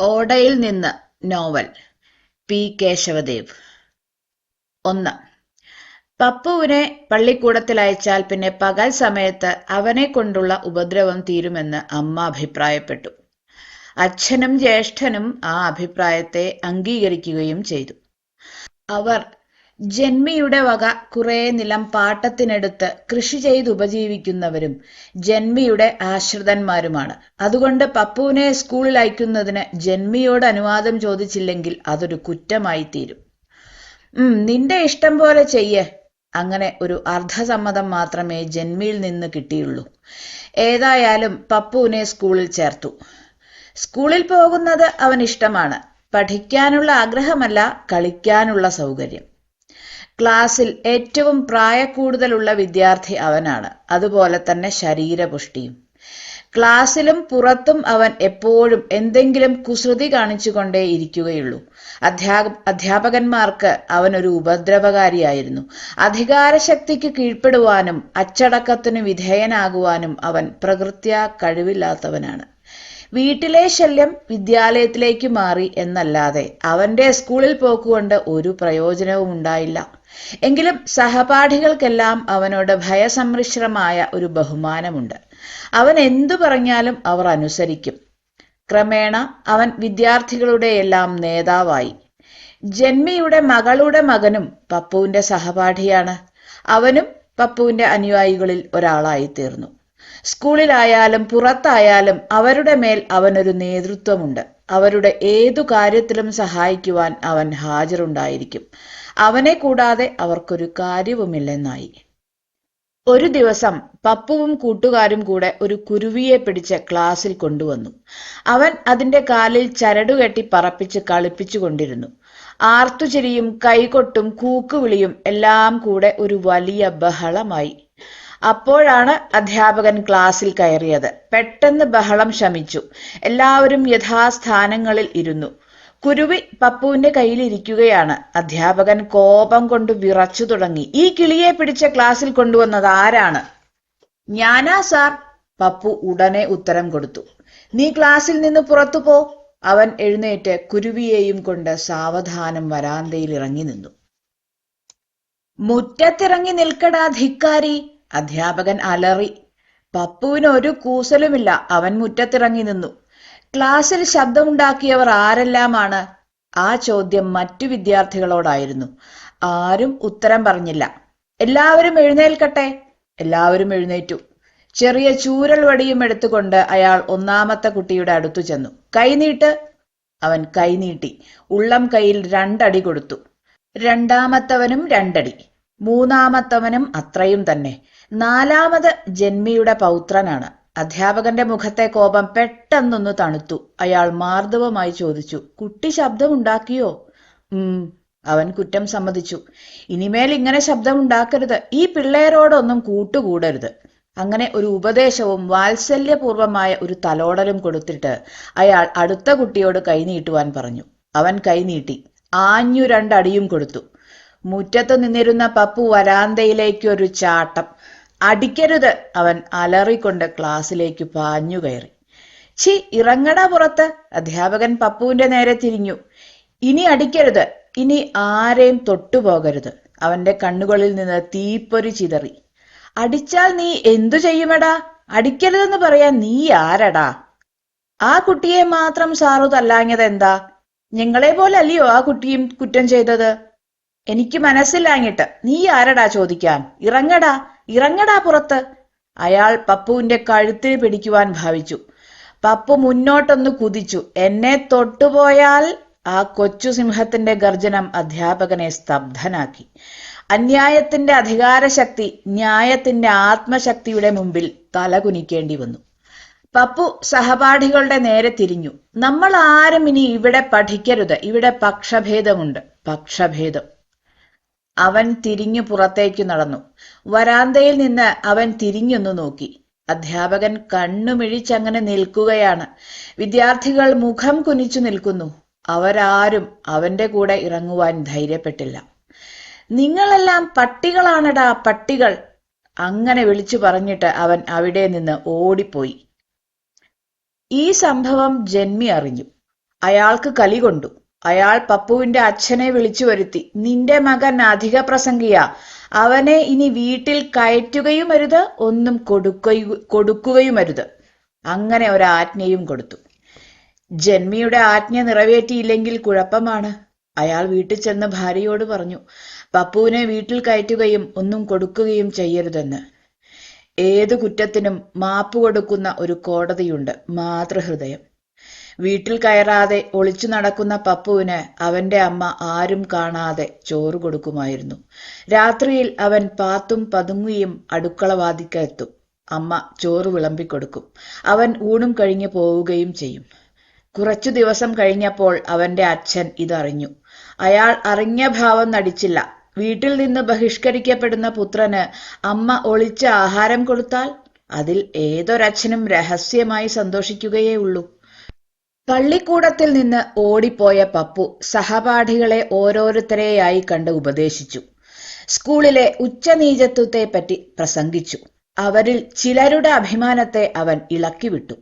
ഓടയിൽ നിന്ന് novel. P. Kesavadev. ഒന്ന്. പപ്പുവിനെ പള്ളിക്കൂടത്തിൽ അയച്ചാൽ പിന്നെ പകൽ സമയത്ത് അവനെ കൊണ്ടുള്ള ഉപദ്രവം തീരുമെന്ന് അമ്മ അഭിപ്രായപ്പെട്ടു. അച്ഛനും ജ്യേഷ്ഠനും ആ അഭിപ്രായത്തെ അംഗീകരിക്കുകയും ചെയ്തു. അവർ ജന്മിയുടെ വക കുറെ നിലം പാട്ടത്തിനെടുത്ത് കൃഷി ചെയ്ത് ഉപജീവിക്കുന്നവരും ജന്മിയുടെ ആശ്രിതന്മാരുമാണ്. അതുകൊണ്ട് പപ്പുവിനെ സ്കൂളിൽ അയക്കുന്നതിന് ജന്മിയോട് അനുവാദം ചോദിച്ചില്ലെങ്കിൽ അതൊരു കുറ്റമായി തീരും ഉം നിന്റെ ഇഷ്ടം പോലെ ചെയ്യേ. അങ്ങനെ ഒരു അർദ്ധസമ്മതം മാത്രമേ ജന്മിയിൽ നിന്ന് കിട്ടിയുള്ളൂ. ഏതായാലും പപ്പുവിനെ സ്കൂളിൽ ചേർത്തു. സ്കൂളിൽ പോകുന്നത് അവൻ ഇഷ്ടമാണ്. പഠിക്കാനുള്ള ആഗ്രഹമല്ല കളിക്കാനുള്ള സൗകര്യം. ക്ലാസ്സിൽ ഏറ്റവും പ്രായക്കൂടുതലുള്ള വിദ്യാർത്ഥി അവനാണ്. അതുപോലെ തന്നെ ശരീരപുഷ്ടിയും. ക്ലാസ്സിലും പുറത്തും അവൻ എപ്പോഴും എന്തെങ്കിലും കുസൃതി കാണിച്ചുകൊണ്ടേ ഇരിക്കുകയുള്ളൂ. അധ്യാപ അധ്യാപകന്മാർക്ക് അവനൊരു ഉപദ്രവകാരിയായിരുന്നു. അധികാരശക്തിക്ക് കീഴ്പ്പെടുവാനും അച്ചടക്കത്തിന് വിധേയനാകുവാനും അവൻ പ്രകൃത്യാ കഴിവില്ലാത്തവനാണ്. വീട്ടിലെ ശല്യം വിദ്യാലയത്തിലേക്ക് മാറി എന്നല്ലാതെ അവന്റെ സ്കൂളിൽ പോക്കുകൊണ്ട് ഒരു പ്രയോജനവും ഉണ്ടായില്ല. എങ്കിലും സഹപാഠികൾക്കെല്ലാം അവനോട് ഭയസംമിശ്രമായ ഒരു ബഹുമാനമുണ്ട്. അവൻ എന്തു പറഞ്ഞാലും അവർ അനുസരിക്കും. ക്രമേണ അവൻ വിദ്യാർത്ഥികളുടെ എല്ലാം നേതാവായി. ജന്മിയുടെ മകളുടെ മകനും പപ്പുവിന്റെ സഹപാഠിയാണ്. അവനും പപ്പുവിന്റെ അനുയായികളിൽ ഒരാളായി തീർന്നു സ്കൂളിലായാലും പുറത്തായാലും അവരുടെ മേൽ അവനൊരു നേതൃത്വമുണ്ട്. അവരുടെ ഏതു കാര്യത്തിലും സഹായിക്കുവാൻ അവൻ ഹാജരുണ്ടായിരിക്കും. അവനെ കൂടാതെ അവർക്കൊരു കാര്യവുമില്ലെന്നായി. ഒരു ദിവസം പപ്പുവും കൂട്ടുകാരും കൂടെ ഒരു കുരുവിയെ പിടിച്ച് ക്ലാസ്സിൽ കൊണ്ടുവന്നു. അവൻ അതിന്റെ കാലിൽ ചരടുകെട്ടി പറപ്പിച്ച് കളിപ്പിച്ചു കൊണ്ടിരുന്നു. ആർത്തുചിരിയും കൈകൊട്ടും കൂക്കുവിളിയും എല്ലാം കൂടെ ഒരു വലിയ ബഹളമായി. അപ്പോഴാണ് അധ്യാപകൻ ക്ലാസ്സിൽ കയറിയത്. പെട്ടെന്ന് ബഹളം ശമിച്ചു. എല്ലാവരും യഥാസ്ഥാനങ്ങളിൽ ഇരുന്നു. കുരുവി പപ്പുവിന്റെ കയ്യിലിരിക്കുകയാണ്. അധ്യാപകൻ കോപം കൊണ്ട് വിറച്ചു തുടങ്ങി. ഈ കിളിയെ പിടിച്ച ക്ലാസ്സിൽ കൊണ്ടുവന്നത് ആരാണ്? ഞാനാ സാർ. പപ്പു ഉടനെ ഉത്തരം കൊടുത്തു. നീ ക്ലാസ്സിൽ നിന്ന് പുറത്തു പോ. അവൻ എഴുന്നേറ്റ് കുരുവിയെയും കൊണ്ട് സാവധാനം വരാന്തയിൽ ഇറങ്ങി നിന്നു. മുറ്റത്തിറങ്ങി നിൽക്കടാ ധിക്കാരി. അധ്യാപകൻ അലറി. പപ്പുവിന് ഒരു കൂസലുമില്ല. അവൻ മുറ്റത്തിറങ്ങി നിന്നു. ക്ലാസ്സിൽ ശബ്ദമുണ്ടാക്കിയവർ ആരെല്ലാമാണ്? ആ ചോദ്യം മറ്റു വിദ്യാർത്ഥികളോടായിരുന്നു. ആരും ഉത്തരം പറഞ്ഞില്ല. എല്ലാവരും എഴുന്നേൽക്കട്ടെ. എല്ലാവരും എഴുന്നേറ്റു. ചെറിയ ചൂരൽ വടിയും എടുത്തുകൊണ്ട് അയാൾ ഒന്നാമത്തെ കുട്ടിയുടെ അടുത്തു ചെന്നു. കൈനീട്ട് അവൻ കൈനീട്ടി ഉള്ളം കൈയിൽ രണ്ടടി കൊടുത്തു. രണ്ടാമത്തവനും രണ്ടടി. മൂന്നാമത്തവനും അത്രയും തന്നെ. നാലാമത് ജന്മിയുടെ പൗത്രനാണ്. അധ്യാപകന്റെ മുഖത്തെ കോപം പെട്ടെന്നൊന്ന് തണുത്തു. അയാൾ മാർദ്ദവമായി ചോദിച്ചു കുട്ടി ശബ്ദമുണ്ടാക്കിയോ? ഉം അവൻ കുറ്റം സമ്മതിച്ചു. ഇനിമേൽ ഇങ്ങനെ ശബ്ദമുണ്ടാക്കരുത്. ഈ പിള്ളേരോടൊന്നും കൂട്ടുകൂടരുത്. അങ്ങനെ ഒരു ഉപദേശവും വാത്സല്യപൂർവമായ ഒരു തലോടലും കൊടുത്തിട്ട് അയാൾ അടുത്ത കുട്ടിയോട് കൈനീട്ടുവാൻ പറഞ്ഞു. അവൻ കൈനീട്ടി ആഞ്ഞു രണ്ടടിയും കൊടുത്തു. മുറ്റത്ത് നിന്നിരുന്ന പപ്പു വരാന്തയിലേക്കൊരു ചാട്ടം. അടിക്കരുത്. അവൻ അലറിക്കൊണ്ട് ക്ലാസ്സിലേക്ക് പാഞ്ഞു കയറി. ചി ഇറങ്ങട പുറത്ത്. അധ്യാപകൻ പപ്പുവിന്റെ നേരെ തിരിഞ്ഞു. ഇനി അടിക്കരുത്. ഇനി ആരെയും തൊട്ടുപോകരുത്. അവന്റെ കണ്ണുകളിൽ നിന്ന് തീപ്പൊരി ചിതറി. അടിച്ചാൽ നീ എന്തു ചെയ്യുമെടാ? അടിക്കരുതെന്ന് പറയാൻ നീ ആരടാ? ആ കുട്ടിയെ മാത്രം സാറു തല്ലാഞ്ഞത് എന്താ ഞങ്ങളെ പോലെ അല്ലയോ ആ കുട്ടിയും കുറ്റം ചെയ്തത്? എനിക്ക് മനസ്സിലാങ്ങിട്ട് നീ ആരടാ ചോദിക്കാൻ? ഇറങ്ങടാ ഇറങ്ങടാ പുറത്ത്. അയാൾ പപ്പുവിന്റെ കഴുത്തിൽ പിടിക്കുവാൻ ഭാവിച്ചു. പപ്പു മുന്നോട്ടൊന്ന് കുതിച്ചു. എന്നെ തൊട്ടുപോയാൽ ആ കൊച്ചു സിംഹത്തിന്റെ ഗർജനം അധ്യാപകനെ സ്തബ്ധനാക്കി. അന്യായത്തിന്റെ അധികാരശക്തി ന്യായത്തിന്റെ ആത്മശക്തിയുടെ മുമ്പിൽ തലകുനിക്കേണ്ടി വന്നു. പപ്പു സഹപാഠികളുടെ നേരെ തിരിഞ്ഞു. നമ്മൾ ആരും ഇനി ഇവിടെ പഠിക്കരുത്. ഇവിടെ പക്ഷഭേദമുണ്ട്. പക്ഷഭേദം. അവൻ തിരിഞ്ഞു പുറത്തേക്കു നടന്നു. വരാന്തയിൽ നിന്ന് അവൻ തിരിഞ്ഞൊന്നു നോക്കി. അധ്യാപകൻ കണ്ണുമിഴിച്ചങ്ങനെ നിൽക്കുകയാണ്. വിദ്യാർത്ഥികൾ മുഖം കുനിച്ചു നിൽക്കുന്നു. അവരാരും അവന്റെ കൂടെ ഇറങ്ങുവാൻ ധൈര്യപ്പെട്ടില്ല. നിങ്ങളെല്ലാം പട്ടികളാണടാ പട്ടികൾ. അങ്ങനെ വിളിച്ചു പറഞ്ഞിട്ട് അവൻ അവിടെ നിന്ന് ഓടിപ്പോയി. ഈ സംഭവം ജന്മി അറിഞ്ഞു. അയാൾക്ക് കലി കൊണ്ടു. അയാൾ പപ്പുവിന്റെ അച്ഛനെ വിളിച്ചു വരുത്തി. നിന്റെ മകൻ അധിക പ്രസംഗിയ. അവനെ ഇനി വീട്ടിൽ കയറ്റുകയും അരുത് ഒന്നും കൊടുക്കുകയും കൊടുക്കുകയും അരുത് അങ്ങനെ ഒരു ആജ്ഞയും കൊടുത്തു. ജന്മിയുടെ ആജ്ഞ നിറവേറ്റിയില്ലെങ്കിൽ കുഴപ്പമാണ്. അയാൾ വീട്ടിൽ ചെന്ന് ഭാര്യയോട് പറഞ്ഞു പപ്പുവിനെ വീട്ടിൽ കയറ്റുകയും ഒന്നും കൊടുക്കുകയും ചെയ്യരുതെന്ന്. ഏതു കുറ്റത്തിനും മാപ്പ് കൊടുക്കുന്ന ഒരു കോടതിയുണ്ട് മാതൃഹൃദയം. വീട്ടിൽ കയറാതെ ഒളിച്ചു നടക്കുന്ന പപ്പുവിന് അവന്റെ അമ്മ ആരും കാണാതെ ചോറ് കൊടുക്കുമായിരുന്നു. രാത്രിയിൽ അവൻ പാത്തും പതുങ്ങിയും അടുക്കള വാതിക്കെത്തും അമ്മ ചോറ് വിളമ്പിക്കൊടുക്കും അവൻ ഊണും കഴിഞ്ഞു പോവുകയും ചെയ്യും. കുറച്ചു ദിവസം കഴിഞ്ഞപ്പോൾ അവന്റെ അച്ഛൻ ഇതറിഞ്ഞു. അയാൾ അറിഞ്ഞ ഭാവം നടിച്ചില്ല. വീട്ടിൽ നിന്ന് ബഹിഷ്കരിക്കപ്പെടുന്ന പുത്രന് അമ്മ ഒളിച്ച ആഹാരം കൊടുത്താൽ അതിൽ ഏതൊരച്ഛനും രഹസ്യമായി സന്തോഷിക്കുകയേ ഉള്ളൂ. പള്ളിക്കൂടത്തിൽ നിന്ന് ഓടിപ്പോയ പപ്പു സഹപാഠികളെ ഓരോരുത്തരെയായി കണ്ട് ഉപദേശിച്ചു. സ്കൂളിലെ ഉച്ചനീചത്വത്തെപ്പറ്റി പ്രസംഗിച്ചു. അവരിൽ ചിലരുടെ അഭിമാനത്തെ അവൻ ഇളക്കിവിട്ടു.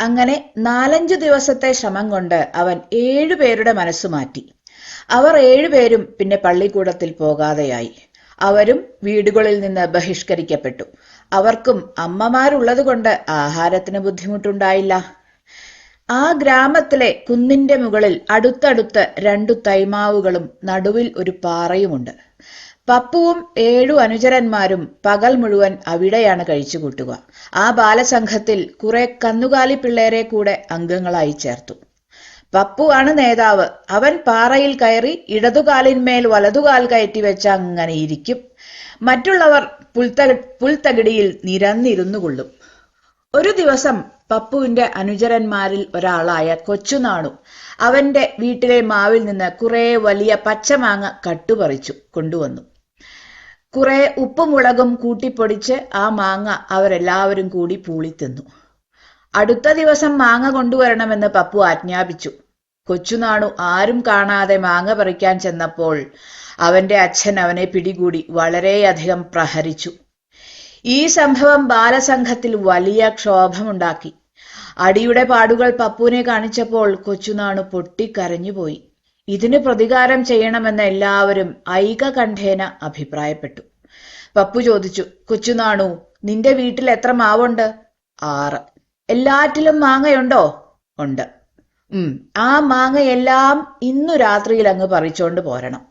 അങ്ങനെ നാലഞ്ചു ദിവസത്തെ ശ്രമം കൊണ്ട് അവൻ ഏഴുപേരുടെ മനസ്സു മാറ്റി. അവർ ഏഴുപേരും പിന്നെ പള്ളിക്കൂടത്തിൽ പോകാതെയായി. അവരും വീടുകളിൽ നിന്ന് ബഹിഷ്കരിക്കപ്പെട്ടു. അവർക്കും അമ്മമാരുള്ളതുകൊണ്ട് ആഹാരത്തിന് ബുദ്ധിമുട്ടുണ്ടായില്ല. ആ ഗ്രാമത്തിലെ കുന്നിന്റെ മുകളിൽ അടുത്തടുത്ത് രണ്ടു തൈമാവുകളും നടുവിൽ ഒരു പാറയുമുണ്ട്. പപ്പുവും ഏഴു അനുചരന്മാരും പകൽ മുഴുവൻ അവിടെയാണ് കഴിച്ചുകൂട്ടുക. ആ ബാലസംഘത്തിൽ കുറെ കന്നുകാലി പിള്ളേരെ കൂടെ അംഗങ്ങളായി ചേർത്തു. പപ്പു ആണ് നേതാവ്. അവൻ പാറയിൽ കയറി ഇടതുകാലിന്മേൽ വലതുകാൽ കയറ്റി വെച്ച് അങ്ങനെ ഇരിക്കും. മറ്റുള്ളവർ പുൽത്തക പുൽത്തകിടിയിൽ നിരന്നിരുന്നു കൊള്ളും ഒരു ദിവസം പപ്പുവിന്റെ അനുചരന്മാരിൽ ഒരാളായ കൊച്ചുനാണു. അവന്റെ വീട്ടിലെ മാവിൽ നിന്ന് കുറെ വലിയ പച്ചമാങ്ങ കട്ടുപറിച്ചു കൊണ്ടുവന്നു. കുറെ ഉപ്പുമുളകും കൂട്ടിപ്പൊടിച്ച് ആ മാങ്ങ അവരെല്ലാവരും കൂടി പൂളി തിന്നു അടുത്ത ദിവസം മാങ്ങ കൊണ്ടുവരണമെന്ന് പപ്പു ആജ്ഞാപിച്ചു. കൊച്ചുനാണു ആരും കാണാതെ മാങ്ങ പറിക്കാൻ ചെന്നപ്പോൾ അവന്റെ അച്ഛൻ അവനെ പിടികൂടി വളരെയധികം പ്രഹരിച്ചു. ഈ സംഭവം ബാലസംഘത്തിൽ വലിയ ക്ഷോഭമുണ്ടാക്കി. അടിയുടെ പാടുകൾ പപ്പുവിനെ കാണിച്ചപ്പോൾ കൊച്ചുനാണു പൊട്ടിക്കരഞ്ഞുപോയി ഇതിന് പ്രതികാരം ചെയ്യണമെന്ന് എല്ലാവരും ഐകകണ്ഠേന അഭിപ്രായപ്പെട്ടു. പപ്പു ചോദിച്ചു കൊച്ചുനാണു നിന്റെ വീട്ടിൽ എത്ര മാവുണ്ട്? ആറ്. എല്ലാറ്റിലും മാങ്ങയുണ്ടോ? ഉണ്ട്. ഉം ആ മാങ്ങയെല്ലാം ഇന്നു രാത്രിയിൽ അങ്ങ് പറിച്ചോണ്ട് പോരണം.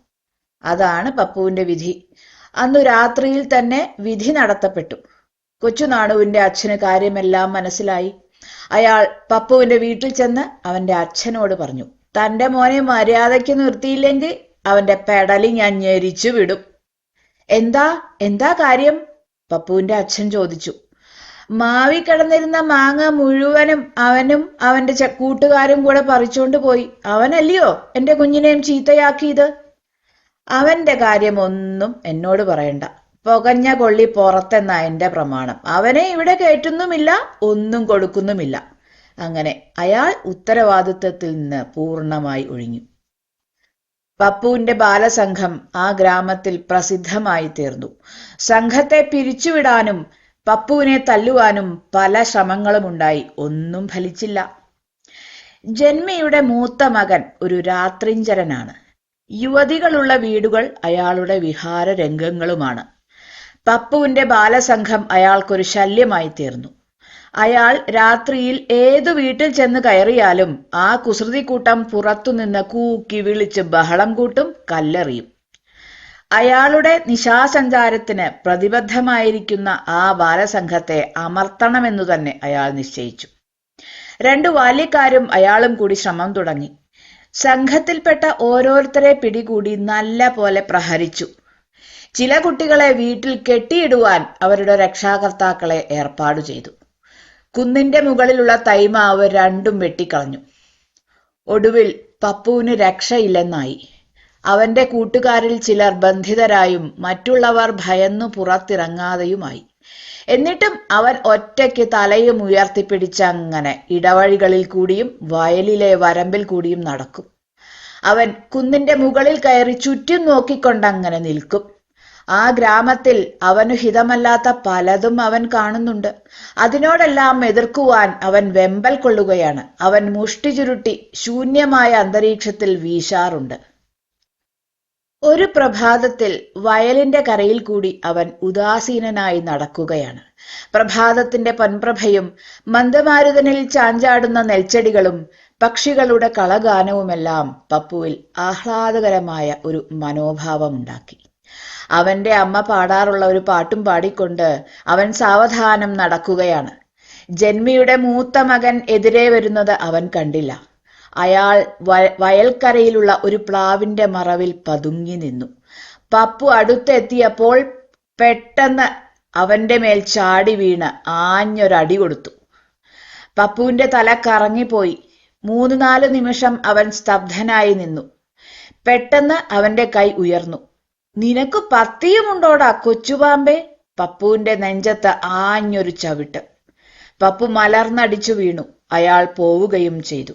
അതാണ് പപ്പുവിന്റെ വിധി. അന്നു രാത്രിയിൽ തന്നെ വിധി നടത്തപ്പെട്ടു. കൊച്ചുനാണുവിന്റെ അച്ഛന് കാര്യമെല്ലാം മനസ്സിലായി. അയാൾ പപ്പുവിന്റെ വീട്ടിൽ ചെന്ന് അവന്റെ അച്ഛനോട് പറഞ്ഞു തന്റെ മോനെ മര്യാദയ്ക്ക് നിർത്തിയില്ലെങ്കിൽ അവന്റെ പെടലി ഞാൻ ഞെരിച്ചു വിടും. എന്താ? എന്താ കാര്യം? പപ്പുവിന്റെ അച്ഛൻ ചോദിച്ചു. മാവി കിടന്നിരുന്ന മാങ്ങ മുഴുവനും അവനും അവന്റെ കൂട്ടുകാരും കൂടെ പറിച്ചുകൊണ്ട് പോയി. അവനല്ലയോ എന്റെ കുഞ്ഞിനെയും ചീത്തയാക്കിയത്? അവന്റെ കാര്യമൊന്നും എന്നോട് പറയണ്ട. പുകഞ്ഞ കൊള്ളി പുറത്തെന്ന എന്റെ പ്രമാണം. അവനെ ഇവിടെ കയറ്റുന്നുമില്ല ഒന്നും കൊടുക്കുന്നുമില്ല. അങ്ങനെ അയാൾ ഉത്തരവാദിത്വത്തിൽ നിന്ന് പൂർണമായി ഒഴിഞ്ഞു. പപ്പുവിന്റെ ബാലസംഘം ആ ഗ്രാമത്തിൽ പ്രസിദ്ധമായി തീർന്നു. സംഘത്തെ പിരിച്ചുവിടാനും പപ്പുവിനെ തല്ലുവാനും പല ശ്രമങ്ങളും ഉണ്ടായി ഒന്നും ഫലിച്ചില്ല. ജന്മിയുടെ മൂത്ത മകൻ ഒരു രാത്രിഞ്ചരനാണ്. യുവതികളുള്ള വീടുകൾ അയാളുടെ വിഹാര രംഗങ്ങളുമാണ് പപ്പുവിന്റെ ബാലസംഘം അയാൾക്കൊരു ശല്യമായി തീർന്നു. അയാൾ രാത്രിയിൽ ഏതു വീട്ടിൽ ചെന്ന് കയറിയാലും ആ കുസൃതിക്കൂട്ടം പുറത്തുനിന്ന് കൂക്കി വിളിച്ച് ബഹളം കൂട്ടും കല്ലെറിയും. അയാളുടെ നിശാസഞ്ചാരത്തിന് പ്രതിബദ്ധമായിരിക്കുന്ന ആ ബാലസംഘത്തെ അമർത്തണമെന്നു തന്നെ അയാൾ നിശ്ചയിച്ചു. രണ്ടു ബാല്യക്കാരും അയാളും കൂടി ശ്രമം തുടങ്ങി. സംഘത്തിൽപ്പെട്ട ഓരോരുത്തരെ പിടികൂടി നല്ല പോലെ പ്രഹരിച്ചു. ചില കുട്ടികളെ വീട്ടിൽ കെട്ടിയിടുവാൻ അവരുടെ രക്ഷാകർത്താക്കളെ ഏർപ്പാടു ചെയ്തു. കുന്നിന്റെ മുകളിലുള്ള തൈമാവ് രണ്ടും വെട്ടിക്കളഞ്ഞു. ഒടുവിൽ പപ്പുവിന് രക്ഷയില്ലെന്നായി. അവന്റെ കൂട്ടുകാരിൽ ചിലർ ബന്ധിതരായും മറ്റുള്ളവർ ഭയന്നു പുറത്തിറങ്ങാതെയുമായി. എന്നിട്ടും അവൻ ഒറ്റയ്ക്ക് തലയും ഉയർത്തിപ്പിടിച്ചങ്ങനെ ഇടവഴികളിൽ കൂടിയും വയലിലെ വരമ്പിൽ കൂടിയും നടക്കും. അവൻ കുന്നിന്റെ മുകളിൽ കയറി ചുറ്റും നോക്കിക്കൊണ്ടങ്ങനെ നിൽക്കും. ആ ഗ്രാമത്തിൽ അവനു ഹിതമല്ലാത്ത പലതും അവൻ കാണുന്നുണ്ട്. അതിനോടെല്ലാം എതിർക്കുവാൻ അവൻ വെമ്പൽ കൊള്ളുകയാണ്. അവൻ മുഷ്ടി ചുരുട്ടി ശൂന്യമായ അന്തരീക്ഷത്തിൽ വീശാറുണ്ട്. ഒരു പ്രഭാതത്തിൽ വയലിന്റെ കരയിൽ കൂടി അവൻ ഉദാസീനനായി നടക്കുകയാണ്. പ്രഭാതത്തിന്റെ പൊൻപ്രഭയും മന്ദമാരുതനിൽ ചാഞ്ചാടുന്ന നെൽച്ചെടികളും പക്ഷികളുടെ കളഗാനവുമെല്ലാം പപ്പുവിൽ ആഹ്ലാദകരമായ ഒരു മനോഭാവമുണ്ടാക്കി അവന്റെ അമ്മ പാടാറുള്ള ഒരു പാട്ടും പാടിക്കൊണ്ട് അവൻ സാവധാനം നടക്കുകയാണ്. ജന്മിയുടെ മൂത്ത മകൻ എതിരെ വരുന്നത് അവൻ കണ്ടില്ല. അയാൾ വയൽക്കരയിലുള്ള ഒരു പ്ലാവിന്റെ മറവിൽ പതുങ്ങി നിന്നു. പപ്പു അടുത്തെത്തിയപ്പോൾ പെട്ടെന്ന് അവന്റെ മേൽ ചാടി വീണ് ആഞ്ഞൊരടി കൊടുത്തു. പപ്പുവിന്റെ തല കറങ്ങിപ്പോയി. മൂന്ന് നാല് നിമിഷം അവൻ സ്തബ്ധനായി നിന്നു. പെട്ടെന്ന് അവന്റെ കൈ ഉയർന്നു. നിനക്ക് പത്തിയുമുണ്ടോടാ കൊച്ചുപാമ്പേ? പപ്പുവിന്റെ നെഞ്ചത്ത് ആഞ്ഞൊരു ചവിട്ട്. പപ്പു മലർന്നടിച്ചു വീണു. അയാൾ പോവുകയും ചെയ്തു.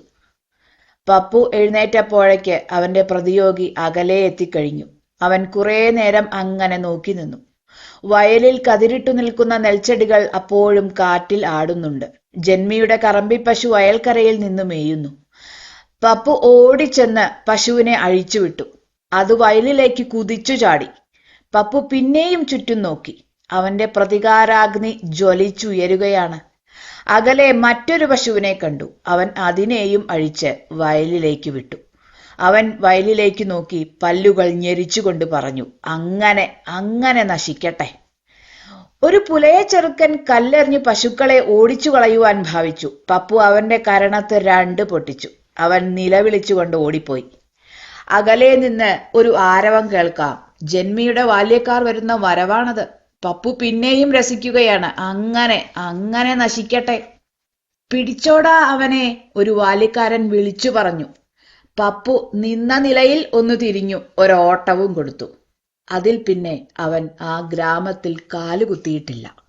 പപ്പു എഴുന്നേറ്റപ്പോഴേക്ക് അവന്റെ പ്രതിയോഗി അകലെ എത്തിക്കഴിഞ്ഞു. അവൻ കുറേ നേരം അങ്ങനെ നോക്കി നിന്നു. വയലിൽ കതിരിട്ടു നിൽക്കുന്ന നെൽച്ചെടികൾ അപ്പോഴും കാറ്റിൽ ആടുന്നുണ്ട്. ജന്മിയുടെ കറമ്പി പശു വയൽക്കരയിൽ നിന്ന് മേയുന്നു. പപ്പു ഓടിച്ചെന്ന് പശുവിനെ അഴിച്ചുവിട്ടു അത് വയലിലേക്ക് കുതിച്ചു ചാടി. പപ്പു പിന്നെയും ചുറ്റും നോക്കി. അവന്റെ പ്രതികാരാഗ്നി ജ്വലിച്ചുയരുകയാണ്. അകലെ മറ്റൊരു പശുവിനെ കണ്ടു. അവൻ അതിനെയും അഴിച്ച് വയലിലേക്ക് വിട്ടു. അവൻ വയലിലേക്ക് നോക്കി പല്ലുകൾ ഞെരിച്ചുകൊണ്ട് പറഞ്ഞു അങ്ങനെ അങ്ങനെ നശിക്കട്ടെ. ഒരു പുലയ ചെറുക്കൻ കല്ലെറിഞ്ഞ് പശുക്കളെ ഓടിച്ചു കളയുവാൻ ഭാവിച്ചു. പപ്പു അവന്റെ കരണത്ത് രണ്ട് പൊട്ടിച്ചു. അവൻ നിലവിളിച്ചുകൊണ്ട് ഓടിപ്പോയി. അകലെ നിന്ന് ഒരു ആരവം കേൾക്കാം. ജന്മിയുടെ ബാല്യക്കാർ വരുന്ന വരവാണത്. പപ്പു പിന്നെയും രസിക്കുകയാണ്. അങ്ങനെ അങ്ങനെ നശിക്കട്ടെ. പിടിച്ചോടാ അവനെ ഒരു വാലിക്കാരൻ വിളിച്ചു പറഞ്ഞു. പപ്പു നിന്ന നിലയിൽ ഒന്ന് തിരിഞ്ഞു ഒരോട്ടവും കൊടുത്തു. അതിൽ പിന്നെ അവൻ ആ ഗ്രാമത്തിൽ കാലുകുത്തിയിട്ടില്ല.